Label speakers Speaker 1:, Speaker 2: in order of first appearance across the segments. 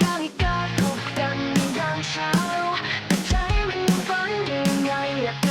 Speaker 1: นาฬิกาทุกดังในยามเช้าแต่ใจมันยังฝันยังไงอยาก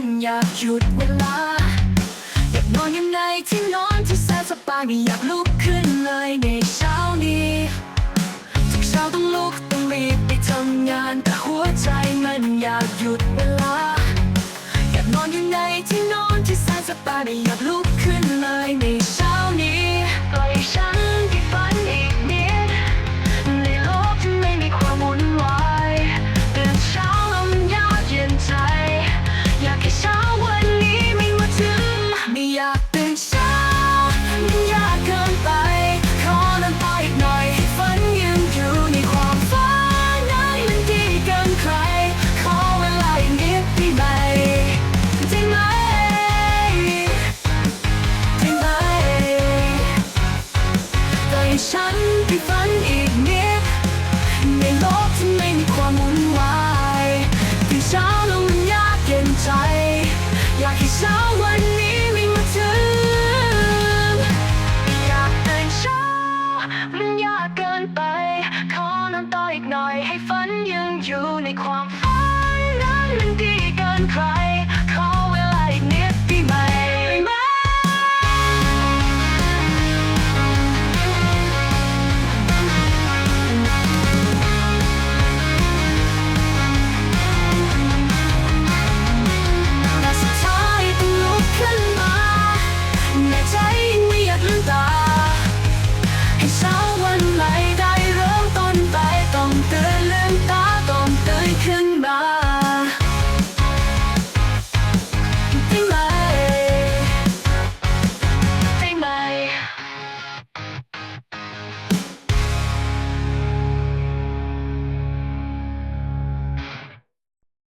Speaker 1: นอยากหยุดเวลา อยากนอนยังไงที่นอนที่แสนสบายไม่อยากลุกขึ้นเลยในเช้านี้ทุกเช้าต้องลุกต้องรีบไปทำงานแต่หัวใจมันอยากหยุดเวลา อยากนอนยังไงที่นอนที่แสนสบายไม่อยากลุกขึ้นเลยในเช้า ให้ฉันไปฝันอีกนิดในโลกที่ไม่มีความวุ่นวายตื่เช้าลงยากเย็นใจ อยากให้เช้าวันนี้ไม่มาถึงอยากตื่นเช้ามันยากเกินไป ขอนอนต่ออีกหน่อยให้ฝันยังอยู่ในความฝันนั้นมันดีเกินใคร